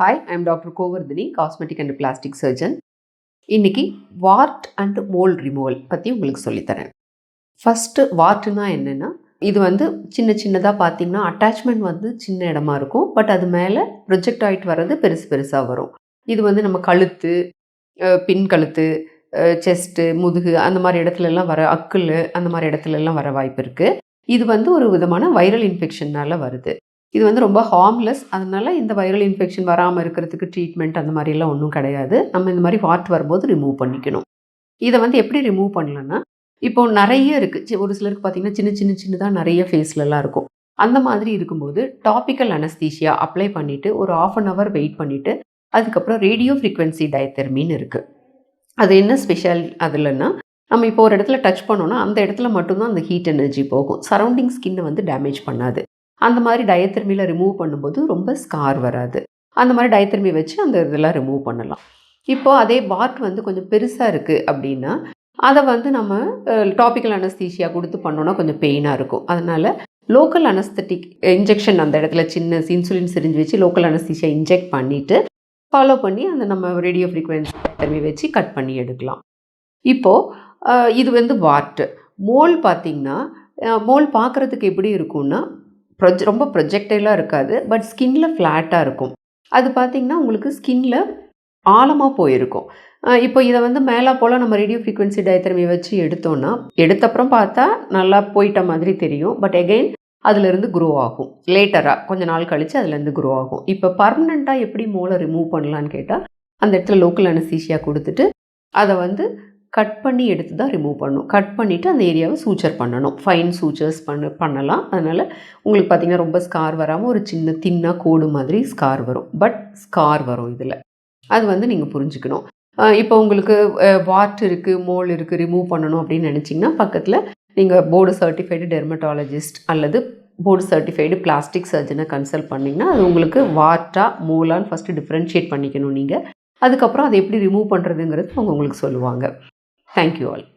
Hi I'm doctor Govardhini cosmetic and plastic surgeon இன்னைக்கு wart and mole removal பற்றி உங்களுக்கு சொல்லித்தரேன். ஃபஸ்ட்டு வார்ட்னா என்னென்னா இது வந்து சின்ன சின்னதாக பார்த்தீங்கன்னா அட்டாச்மெண்ட் வந்து சின்ன இடமா இருக்கும். பட் அது மேலே ப்ரொஜெக்ட் ஆகிட்டு வர்றது பெருசு பெருசாக வரும். இது வந்து நம்ம கழுத்து பின் கழுத்து செஸ்ட்டு முதுகு அந்த மாதிரி இடத்துலலாம் வர அக்குள் அந்த மாதிரி இடத்துலலாம் வர வாய்ப்பு இருக்குது இது வந்து ஒரு விதமான வைரல் இன்ஃபெக்ஷன்னால் வருது. இது வந்து ரொம்ப ஹார்ம்லெஸ் அதனால் இந்த வைரல் இன்ஃபெக்ஷன் வராமல் இருக்கிறதுக்கு ட்ரீட்மெண்ட் அந்த மாதிரிலாம் ஒன்றும் கிடையாது. நம்ம இந்த மாதிரி வார்ட் வரும்போது ரிமூவ் பண்ணிக்கணும். இதை வந்து எப்படி ரிமூவ் பண்ணலன்னா இப்போ நிறைய இருக்குது ஒரு சிலருக்கு பார்த்தீங்கன்னா சின்ன சின்ன சின்னதாக நிறைய ஃபேஸ்லலாம் இருக்கும். அந்த மாதிரி இருக்கும்போது டாபிக்கல் அனஸ்தீஷியா அப்ளை பண்ணிவிட்டு ஒரு ஆஃப் அன் ஹவர் வெயிட் பண்ணிவிட்டு அதுக்கப்புறம் ரேடியோ ஃப்ரீக்வன்சி டயத்தெர்மின்னு இருக்குது அது என்ன ஸ்பெஷல் அதில்னா நம்ம இப்போ ஒரு இடத்துல டச் பண்ணோன்னா அந்த இடத்துல மட்டும்தான் அந்த ஹீட் எனர்ஜி போகும். சரௌண்டிங் ஸ்கின்னை வந்து டேமேஜ் பண்ணாது. அந்த மாதிரி டயத்தெர்மியில் ரிமூவ் பண்ணும்போது ரொம்ப ஸ்கார் வராது. அந்த மாதிரி டயத்தெர்மி வச்சு அந்த இதெல்லாம் ரிமூவ் பண்ணலாம். இப்போது அதே வார்ட் வந்து கொஞ்சம் பெருசாக இருக்குது அப்படின்னா அதை வந்து நம்ம டாபிக்கல் அனஸ்தீஷியா கொடுத்து பண்ணோன்னா கொஞ்சம் பெயினாக இருக்கும். அதனால் லோக்கல் அனஸ்தட்டிக் இன்ஜெக்ஷன் அந்த இடத்துல சின்ன இன்சுலின் சிரிஞ்சு வச்சு லோக்கல் அனஸ்தீஷியா இன்ஜெக்ட் பண்ணிவிட்டு ஃபாலோ பண்ணி அந்த நம்ம ரேடியோ ஃப்ரீக்வன்சி வச்சு கட் பண்ணி எடுக்கலாம். இப்போது இது வந்து வார்ட்டு மோல் பார்த்திங்கன்னா மோல் பார்க்குறதுக்கு எப்படி இருக்கும்னா ப்ரொஜ் ரொம்ப ப்ரொஜெக்டைலாக இருக்காது பட் ஸ்கின்ல ஃப்ளாட்டாக இருக்கும். அது பார்த்திங்கன்னா உங்களுக்கு ஸ்கின்ல ஆழமாக போயிருக்கும். இப்போ இதை வந்து மேலே போல் நம்ம ரேடியோ ஃப்ரீக்வன்சி டயத்திரமி வச்சு எடுத்தோன்னா எடுத்தப்புறம் பார்த்தா நல்லா போயிட்ட மாதிரி தெரியும் பட் எகெயின் அதுலேருந்து க்ரோ ஆகும். லேட்டராக கொஞ்ச நாள் கழித்து அதுலேருந்து க்ரோ ஆகும். இப்போ பர்மனெண்ட்டாக எப்படி மூளை ரிமூவ் பண்ணலான்னு கேட்டால் அந்த இடத்துல லோக்கல் அனஸ்தீஷியா கொடுத்துட்டு அதை வந்து கட் பண்ணி எடுத்து தான் ரிமூவ் பண்ணணும். கட் பண்ணிவிட்டு அந்த ஏரியாவை சூச்சர் பண்ணணும். ஃபைன் சூச்சர்ஸ் பண்ண பண்ணலாம். அதனால் உங்களுக்கு பார்த்திங்கன்னா ரொம்ப ஸ்கார் வராமல் ஒரு சின்ன தின்னாக கோடு மாதிரி ஸ்கார் வரும். பட் ஸ்கார் வரும் இதில். அது வந்து நீங்கள் புரிஞ்சுக்கணும். இப்போ உங்களுக்கு வாட் இருக்குது மோல் இருக்குது ரிமூவ் பண்ணணும் அப்படின்னு நினச்சிங்கன்னா பக்கத்தில் நீங்கள் போர்டு சர்டிஃபைடு டெர்மட்டாலஜிஸ்ட் அல்லது போர்டு சர்டிஃபைடு பிளாஸ்டிக் சர்ஜனை கன்சல்ட் பண்ணிங்கன்னா அது உங்களுக்கு வாட்டா மோலான்னு ஃபஸ்ட்டு டிஃப்ரென்ஷியேட் பண்ணிக்கணும் நீங்கள் அதுக்கப்புறம் அதை எப்படி ரிமூவ் பண்ணுறதுங்கிறது அவங்க உங்களுக்கு சொல்லுவாங்க. Thank you all.